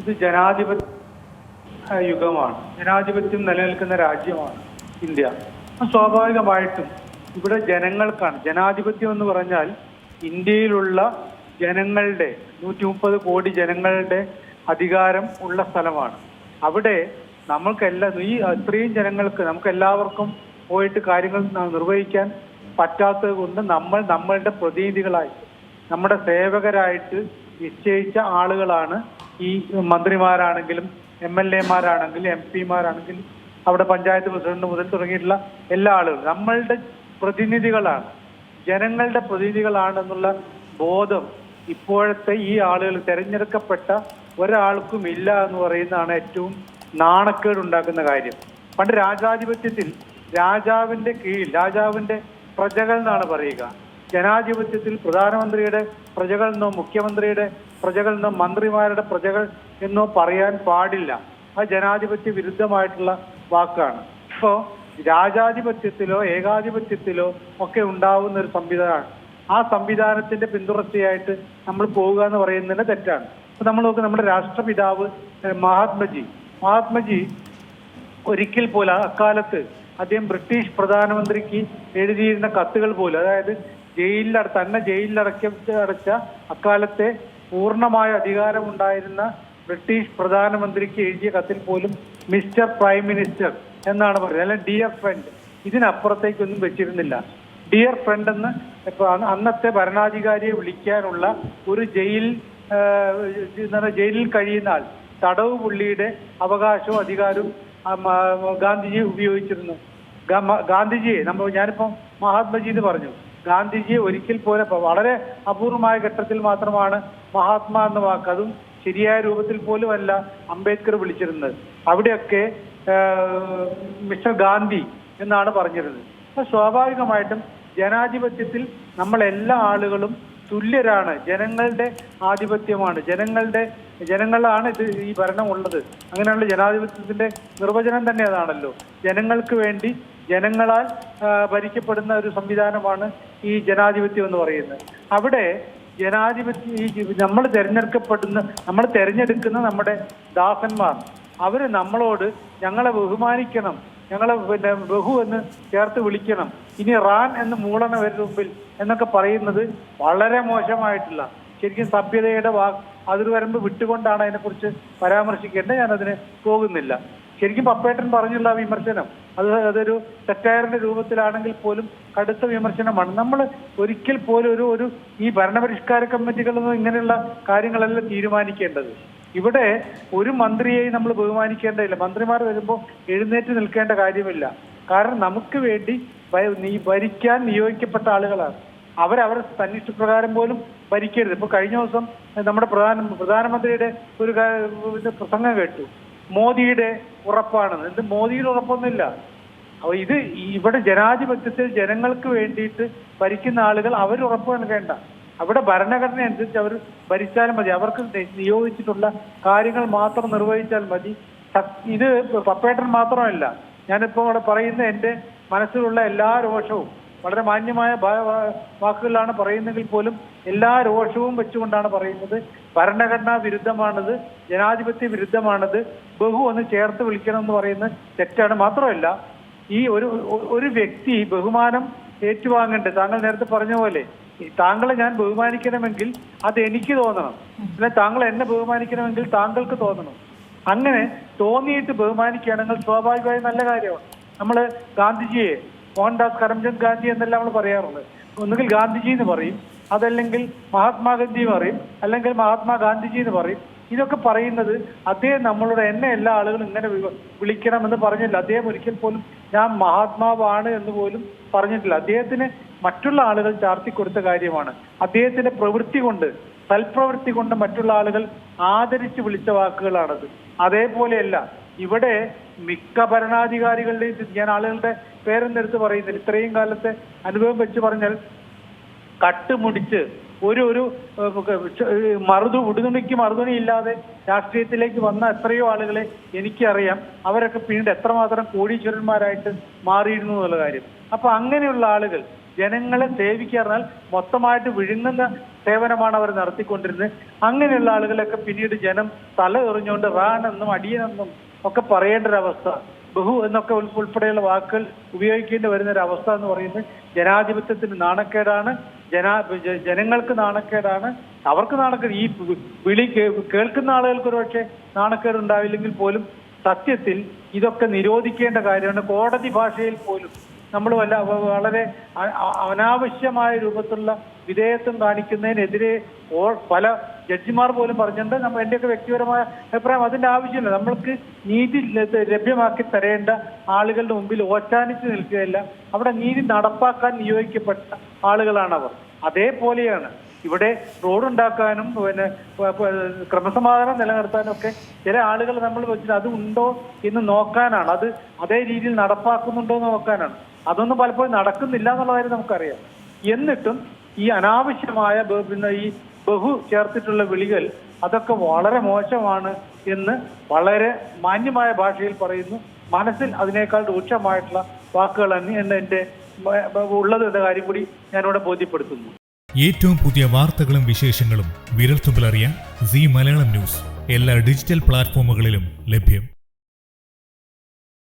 ഇത് ജനാധിപത്യ യുഗമാണ്. ജനാധിപത്യം നിലനിൽക്കുന്ന രാജ്യമാണ് ഇന്ത്യ. സ്വാഭാവികമായിട്ടും ഇവിടെ ജനങ്ങൾക്കാണ് ജനാധിപത്യം എന്ന് പറഞ്ഞാൽ ഇന്ത്യയിലുള്ള ജനങ്ങളുടെ നൂറ്റി മുപ്പത് കോടി ജനങ്ങളുടെ അധികാരം ഉള്ള സ്ഥലമാണ്. അവിടെ നമ്മൾക്കെല്ലാം ഈ ഇത്രയും ജനങ്ങൾക്ക് നമുക്ക് എല്ലാവർക്കും പോയിട്ട് കാര്യങ്ങൾ നിർവഹിക്കാൻ പറ്റാത്തത് കൊണ്ട് നമ്മൾ നമ്മളുടെ പ്രതിനിധികളായി നമ്മുടെ സേവകരായിട്ട് നിശ്ചയിച്ച ആളുകളാണ് ഈ മന്ത്രിമാരാണെങ്കിലും എം എൽ എമാരാണെങ്കിലും എം പിമാരാണെങ്കിലും അവിടെ പഞ്ചായത്ത് പ്രസിഡന്റ് മുതൽ തുടങ്ങിയിട്ടുള്ള എല്ലാ ആളുകളും നമ്മളുടെ പ്രതിനിധികളാണ്. ജനങ്ങളുടെ പ്രതിനിധികളാണെന്നുള്ള ബോധം ഇപ്പോഴത്തെ ഈ ആളുകൾ തെരഞ്ഞെടുക്കപ്പെട്ട ഒരാൾക്കും ഇല്ല എന്ന് പറയുന്നതാണ് ഏറ്റവും നാണക്കേട് ഉണ്ടാക്കുന്ന കാര്യം. പണ്ട് രാജാധിപത്യത്തിൽ രാജാവിന്റെ കീഴിൽ രാജാവിന്റെ പ്രജകൾ എന്നാണ് പറയുക. ജനാധിപത്യത്തിൽ പ്രധാനമന്ത്രിയുടെ പ്രജകൾ എന്നോ മുഖ്യമന്ത്രിയുടെ പ്രജകൾ എന്നോ മന്ത്രിമാരുടെ പ്രജകൾ എന്നോ പറയാൻ പാടില്ല. അത് ജനാധിപത്യ വിരുദ്ധമായിട്ടുള്ള വാക്കാണ്. ഇപ്പോ രാജാധിപത്യത്തിലോ ഏകാധിപത്യത്തിലോ ഒക്കെ ഉണ്ടാവുന്ന ഒരു സംവിധാനമാണ്. ആ സംവിധാനത്തിന്റെ പിന്തുടർച്ചയായിട്ട് നമ്മൾ പോവുക എന്ന് പറയുന്നതിന് തെറ്റാണ്. ഇപ്പൊ നമ്മൾ നോക്കുക നമ്മുടെ രാഷ്ട്രപിതാവ് മഹാത്മജി. മഹാത്മജി ഒരിക്കൽ പോലെ അക്കാലത്ത് അദ്ദേഹം ബ്രിട്ടീഷ് പ്രധാനമന്ത്രിക്ക് എഴുതിയിരുന്ന കത്തുകൾ പോലും അതായത് ജയിലിൽ തന്നെ ജയിലിലടക്ക അടച്ച അക്കാലത്തെ പൂർണമായ അധികാരമുണ്ടായിരുന്ന ബ്രിട്ടീഷ് പ്രധാനമന്ത്രിക്ക് എഴുതിയ കത്തിൽ പോലും മിസ്റ്റർ പ്രൈം മിനിസ്റ്റർ എന്നാണ് പറയുന്നത്. അല്ലെങ്കിൽ ഡിയർ ഫ്രണ്ട് ഇതിനപ്പുറത്തേക്കൊന്നും വെച്ചിരുന്നില്ല. ഡിയർ ഫ്രണ്ട് എന്ന് അന്നത്തെ ഭരണാധികാരിയെ വിളിക്കാനുള്ള ഒരു ജയിൽ ജയിലിൽ കഴിയുന്നാൽ തടവ് പുള്ളിയുടെ അവകാശവും അധികാരവും ഗാന്ധിജി ഉപയോഗിച്ചിരുന്നു. ഗാന്ധിജിയെ നമ്മൾ ഞാനിപ്പം മഹാത്മജി എന്ന് പറഞ്ഞു. ഗാന്ധിജിയെ ഒരിക്കൽ പോലെ വളരെ അപൂർവമായ ഘട്ടത്തിൽ മാത്രമാണ് മഹാത്മാ എന്ന വാക്ക്. അതും ശരിയായ രൂപത്തിൽ പോലും അല്ല അംബേദ്കർ വിളിച്ചിരുന്നത്. അവിടെയൊക്കെ മിസ്റ്റർ ഗാന്ധി എന്നാണ് പറഞ്ഞിരുന്നത്. അപ്പൊ സ്വാഭാവികമായിട്ടും ജനാധിപത്യത്തിൽ നമ്മൾ എല്ലാ ആളുകളും തുല്യരാണ്. ജനങ്ങളുടെ ആധിപത്യമാണ്. ജനങ്ങളുടെ ജനങ്ങളാണ് ഇത് ഈ ഭരണം ഉള്ളത്. അങ്ങനെയുള്ള ജനാധിപത്യത്തിന്റെ നിർവചനം തന്നെ അതാണല്ലോ. ജനങ്ങൾക്ക് വേണ്ടി ജനങ്ങളാൽ ഭരിക്കപ്പെടുന്ന ഒരു സംവിധാനമാണ് ഈ ജനാധിപത്യം എന്ന് പറയുന്നത്. അവിടെ ജനാധിപത്യം ഈ നമ്മൾ തിരഞ്ഞെടുക്കപ്പെടുന്ന നമ്മൾ തിരഞ്ഞെടുക്കുന്ന നമ്മുടെ ദാസന്മാർ അവർ നമ്മളോട് ഞങ്ങളെ ബഹുമാനിക്കണം ഞങ്ങളെ പിന്നെ ബഹു എന്ന് ചേർത്ത് വിളിക്കണം. ഇനി റാൻ എന്ന് മൂളണ വരുന്ന മുമ്പിൽ എന്നൊക്കെ പറയുന്നത് വളരെ മോശമായിട്ടുള്ള ശരിക്കും സഭ്യതയുടെ വാ അതിർവരമ്പ് വിട്ടുകൊണ്ടാണ് അതിനെക്കുറിച്ച് പരാമർശിക്കേണ്ടത്. ഞാനതിന് പോകുന്നില്ല. ശരിക്കും പപ്പേട്ടൻ പറഞ്ഞുള്ള വിമർശനം. അത് അതൊരു തെറ്റായറിന്റെ രൂപത്തിലാണെങ്കിൽ പോലും കടുത്ത വിമർശനമാണ്. നമ്മൾ ഒരിക്കൽ പോലും ഒരു ഒരു ഈ ഭരണപരിഷ്കാര കമ്മിറ്റികളൊന്നും ഇങ്ങനെയുള്ള കാര്യങ്ങളല്ല തീരുമാനിക്കേണ്ടത്. ഇവിടെ ഒരു മന്ത്രിയെയും നമ്മൾ ബഹുമാനിക്കേണ്ടതില്ല. മന്ത്രിമാർ വരുമ്പോൾ എഴുന്നേറ്റ് നിൽക്കേണ്ട കാര്യമില്ല. കാരണം നമുക്ക് വേണ്ടി ഭരിക്കാൻ നിയോഗിക്കപ്പെട്ട ആളുകളാണ്. അവരവർ തന്നിഷ്ടപ്രകാരം പോലും ഭരിക്കരുത്. ഇപ്പൊ കഴിഞ്ഞ ദിവസം നമ്മുടെ പ്രധാന പ്രധാനമന്ത്രിയുടെ ഒരു പ്രസംഗം കേട്ടു. മോദിയുടെ ഉറപ്പാണെന്ന് എന്ത് മോദിയുടെ ഉറപ്പൊന്നുമില്ല. അപ്പൊ ഇത് ഇവിടെ ജനാധിപത്യത്തിൽ ജനങ്ങൾക്ക് വേണ്ടിയിട്ട് ഭരിക്കുന്ന ആളുകൾ അവർ ഉറപ്പ് നൽകേണ്ട. അവിടെ ഭരണഘടന അനുസരിച്ച് അവർ ഭരിച്ചാലും മതി. അവർക്ക് നിയോഗിച്ചിട്ടുള്ള കാര്യങ്ങൾ മാത്രം നിർവഹിച്ചാൽ മതി. ഇത് പപ്പേട്ടൻ മാത്രമല്ല. ഞാനിപ്പോ അവിടെ പറയുന്ന എന്റെ മനസ്സിലുള്ള എല്ലാ രോഷവും വളരെ മാന്യമായ വാക്കുകളാണ് പറയുന്നെങ്കിൽ പോലും എല്ലാ രോഷവും വെച്ചുകൊണ്ടാണ് പറയുന്നത്. ഭരണഘടനാ വിരുദ്ധമാണത് ജനാധിപത്യ വിരുദ്ധമാണത്. ബഹു ഒന്ന് ചേർത്ത് വിളിക്കണം എന്ന് പറയുന്നത് തെറ്റാണ്. മാത്രമല്ല ഈ ഒരു ഒരു വ്യക്തി ബഹുമാനം ഏറ്റുവാങ്ങേണ്ടത് താങ്കൾ നേരത്തെ പറഞ്ഞ പോലെ താങ്കളെ ഞാൻ ബഹുമാനിക്കണമെങ്കിൽ അത് എനിക്ക് തോന്നണം. അല്ലെ താങ്കൾ എന്നെ ബഹുമാനിക്കണമെങ്കിൽ താങ്കൾക്ക് തോന്നണം. അങ്ങനെ തോന്നിയിട്ട് ബഹുമാനിക്കുകയാണെങ്കിൽ സ്വാഭാവികമായി നല്ല കാര്യമാണ്. നമ്മൾ ഗാന്ധിജിയെ മോഹൻദാസ് കരംചന്ദ് ഗാന്ധി എന്നെല്ലാം നമ്മൾ പറയാറുണ്ട് ഒന്നുകിൽ ഗാന്ധിജി എന്ന് പറയും അതല്ലെങ്കിൽ മഹാത്മാഗാന്ധി പറയും അല്ലെങ്കിൽ മഹാത്മാ ഗാന്ധിജി എന്ന് പറയും. ഇതൊക്കെ പറയുന്നത് അദ്ദേഹം നമ്മളോട് എന്നെ എല്ലാ ആളുകളും ഇങ്ങനെ വിളിക്കണം എന്ന് പറഞ്ഞില്ല അദ്ദേഹം ഒരിക്കൽ പോലും ഞാൻ മഹാത്മാവാണ് എന്ന് പോലും പറഞ്ഞിട്ടില്ല. അദ്ദേഹത്തിന് മറ്റുള്ള ആളുകൾ ചാർത്തി കൊടുത്ത കാര്യമാണ്. അദ്ദേഹത്തിന്റെ പ്രവൃത്തി കൊണ്ട് സൽപ്രവൃത്തി കൊണ്ട് മറ്റുള്ള ആളുകൾ ആദരിച്ച് വിളിച്ച വാക്കുകളാണത്. അതേപോലെയല്ല ഇവിടെ മിക്ക ഭരണാധികാരികളുടെയും ഞാൻ ആളുകളുടെ പേരെന്നെടുത്ത് പറയുന്നില്ല. ഇത്രയും കാലത്തെ അനുഭവം വെച്ച് പറഞ്ഞാൽ കട്ടുമുടിച്ച് ഒരു ഒരു മറുതു ഉടുതുണിക്ക് മറുതുണി ഇല്ലാതെ രാഷ്ട്രീയത്തിലേക്ക് വന്ന എത്രയോ ആളുകളെ എനിക്കറിയാം. അവരൊക്കെ പിന്നീട് എത്രമാത്രം കോടീശ്വരന്മാരായിട്ട് മാറിയിരുന്നു എന്നുള്ള കാര്യം. അപ്പൊ അങ്ങനെയുള്ള ആളുകൾ ജനങ്ങളെ സേവിക്കാറിനാൽ മൊത്തമായിട്ട് വിഴുങ്ങുന്ന സേവനമാണ് അവർ നടത്തിക്കൊണ്ടിരുന്നത്. അങ്ങനെയുള്ള ആളുകളൊക്കെ പിന്നീട് ജനം തല എറിഞ്ഞുകൊണ്ട് എന്നും അടിയനെന്നും ഒക്കെ പറയേണ്ട ഒരു അവസ്ഥ ബഹു എന്നൊക്കെ ഉൾ- ഉൾപ്പെടെയുള്ള വാക്കുകൾ ഉപയോഗിക്കേണ്ടി വരുന്ന ഒരു അവസ്ഥ എന്ന് പറയുന്നത് ജനാധിപത്യത്തിന് നാണക്കേടാണ്. ജനാ ജനങ്ങൾക്ക് നാണക്കേടാണ്. അവർക്ക് നാണക്കേട്. ഈ വിളി കേൾക്കുന്ന ആളുകൾക്ക് ഒരുപക്ഷെ നാണക്കേട് ഉണ്ടാവില്ലെങ്കിൽ പോലും സത്യത്തിൽ ഇതൊക്കെ നിരോധിക്കേണ്ട കാര്യമാണ്. കോടതി ഭാഷയിൽ പോലും നമ്മൾ വല്ല വളരെ അനാവശ്യമായ രൂപത്തിലുള്ള വിധേയത്വം കാണിക്കുന്നതിനെതിരെ പല ജഡ്ജിമാർ പോലും പറഞ്ഞിട്ടുണ്ട്. നമ്മൾ എന്റെയൊക്കെ വ്യക്തിപരമായ അഭിപ്രായം അതിന്റെ ആവശ്യമില്ല. നമ്മൾക്ക് നീതി ലഭ്യമാക്കി തരേണ്ട ആളുകളുടെ മുമ്പിൽ ഓച്ചാനിച്ച് നിൽക്കുകയല്ല. അവിടെ നീതി നടപ്പാക്കാൻ നിയോഗിക്കപ്പെട്ട ആളുകളാണ് അവർ അതേപോലെയാണ് ഇവിടെ റോഡ് ഉണ്ടാക്കാനും പിന്നെ ക്രമസമാധാനം നിലനിർത്താനും ഒക്കെ ചില ആളുകൾ നമ്മൾ വെച്ചിട്ട് അത് ഉണ്ടോ എന്ന് നോക്കാനാണ്. അത് അതേ രീതിയിൽ നടപ്പാക്കുന്നുണ്ടോ എന്ന് നോക്കാനാണ്. അതൊന്നും പലപ്പോഴും നടക്കുന്നില്ല എന്നുള്ള കാര്യം നമുക്കറിയാം. എന്നിട്ടും ഈ അനാവശ്യമായ പിന്നെ ഈ ബഹു ചേർത്തിട്ടുള്ള വിളികൾ അതൊക്കെ വളരെ മോശമാണ് എന്ന് വളരെ മാന്യമായ ഭാഷയിൽ പറയുന്നു. മനസ്സിൽ അതിനേക്കാൾ രൂക്ഷമായിട്ടുള്ള വാക്കുകൾ തന്നെ എന്റെ ഉള്ളത് എന്ന കാര്യം കൂടി ഞാനിവിടെ ബോധ്യപ്പെടുത്തുന്നു. ഏറ്റവും പുതിയ വാർത്തകളും വിശേഷങ്ങളും വിരൽത്തുമ്പിലറിയാൻ സി മലയാളം ന്യൂസ്. എല്ലാ ഡിജിറ്റൽ പ്ലാറ്റ്ഫോമുകളിലും ലഭ്യം.